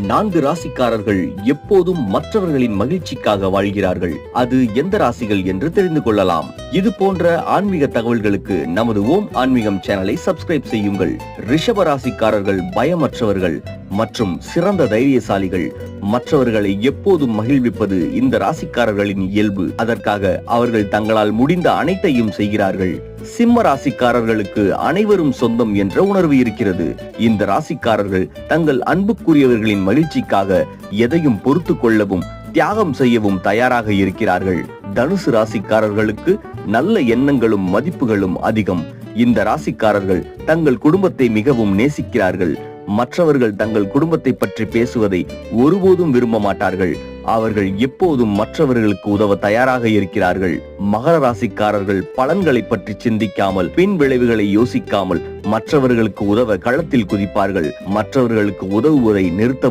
நான்கு ராசிக்காரர்கள் எப்போதும் மற்றவர்களின் மகிழ்ச்சிக்காக வாழ்கிறார்கள். அது எந்த ராசிகள் என்று தெரிந்து கொள்ளலாம். இது போன்ற ஆன்மீக தகவல்களுக்கு நமது ஓம் ஆன்மீகம் சேனலை சப்ஸ்கிரைப் செய்யுங்கள். ரிஷப ராசிக்காரர்கள் பயமற்றவர்கள் மற்றும் சிறந்த தைரியசாலிகள் மற்றவர்களை எப்போதும் மகிழ்விப்பது இந்த ராசிக்காரர்களின் இயல்பு. அதற்காக அவர்கள் தங்களால் முடிந்த அனைத்தையும் செய்கிறார்கள். சிம்ம ராசிக்காரர்களுக்கு அனைவரும் சொந்தம் என்ற உணர்வு இருக்கிறது. இந்த ராசிக்காரர்கள் தங்கள் அன்புக்குரியவர்களின் மகிழ்ச்சிக்காக எதையும் பொறுத்து கொள்ளவும் தியாகம் செய்யவும் தயாராக இருக்கிறார்கள். தனுசு ராசிக்காரர்களுக்கு நல்ல எண்ணங்களும் மதிப்புகளும் அதிகம். இந்த ராசிக்காரர்கள் தங்கள் குடும்பத்தை மிகவும் நேசிக்கிறார்கள். மற்றவர்கள் தங்கள் குடும்பத்தை பற்றி பேசுவதை ஒருபோதும் விரும்ப மாட்டார்கள். அவர்கள் எப்போதும் மற்றவர்களுக்கு உதவ தயாராக இருக்கிறார்கள். மகர ராசிக்காரர்கள் பலன்களை பற்றி சிந்திக்காமல் பின் விளைவுகளை யோசிக்காமல் மற்றவர்களுக்கு உதவ களத்தில் குதிப்பார்கள். மற்றவர்களுக்கு உதவுவதை நிறுத்த